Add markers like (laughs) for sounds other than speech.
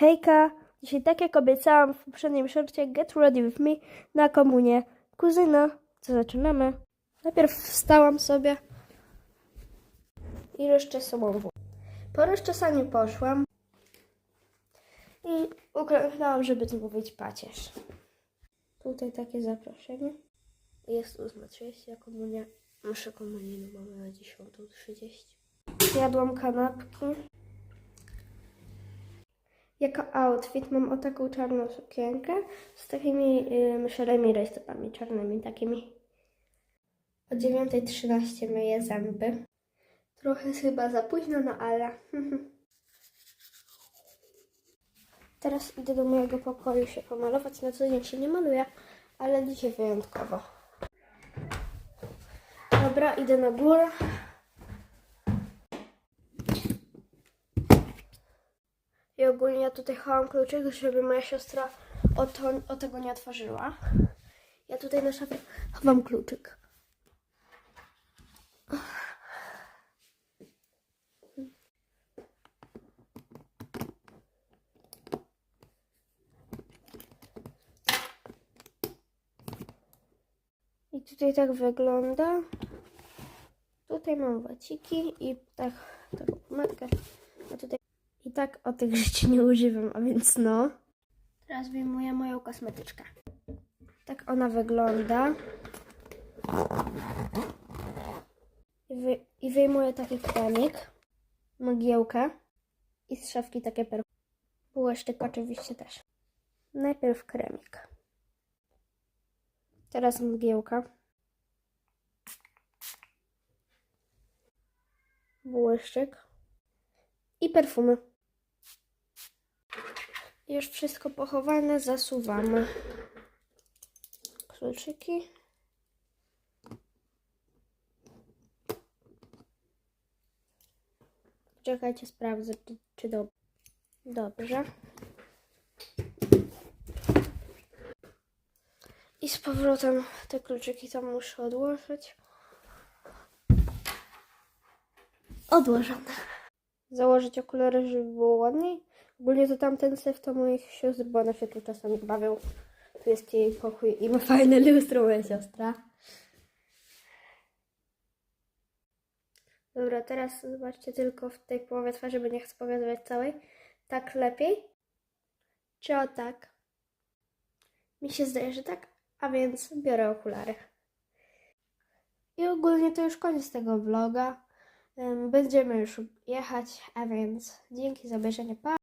Hejka! Dzisiaj tak jak obiecałam w poprzednim shorcie Get Ready With Me na komunię kuzyna. Co zaczynamy? Najpierw wstałam sobie i rozczesałam włosy. Po rozczesaniu poszłam i uklęknęłam, żeby zmówić pacierz. Tutaj takie zaproszenie. Jest 8.30, a komunia... Muszę komunijną mamy na 10.30. Jadłam kanapki. Jako outfit mam o taką czarną sukienkę z takimi y, szarymi rajstopami czarnymi, takimi. O 9.13 myję zęby. Trochę chyba za późno, no ale... (laughs) Teraz idę do mojego pokoju się pomalować. Na co dzień się nie maluję, ale dzisiaj wyjątkowo. Dobra, idę na górę. I ogólnie ja tutaj chowam kluczyk, żeby moja siostra o, to, o tego nie otworzyła. Ja tutaj na szafie chowam kluczyk. I tutaj tak wygląda. Tutaj mam waciki i tak taką pomadkę. A tutaj i tak o tych rzeczy nie używam, a więc no. Teraz wyjmuję moją kosmetyczkę. Tak ona wygląda. I, wy, i wyjmuję taki kremik, magiełkę i z szafki takie per... Błyszczyk oczywiście też. Najpierw kremik. Teraz mgiełka. Błyszczyk. I perfumy. Już wszystko pochowane, zasuwamy. Kluczyki. Czekajcie, sprawdzę, czy, czy do... dobrze. I z powrotem te kluczyki tam muszę odłożyć. Odłożone. Założyć okulary, żeby było ładniej. Ogólnie to tamten syf to moich sióstr, bo one się tu czasami bawią. Tu jest jej pokój i ma fajne lustro moja siostra. Dobra, teraz zobaczcie tylko w tej połowie twarzy, bo nie chcę pokazywać całej. Tak lepiej? Czy o tak? Mi się zdaje, że tak, a więc biorę okulary. I ogólnie to już koniec tego vloga. Em, Będziemy już jechać, a więc dzięki za obejrzenie. Pa!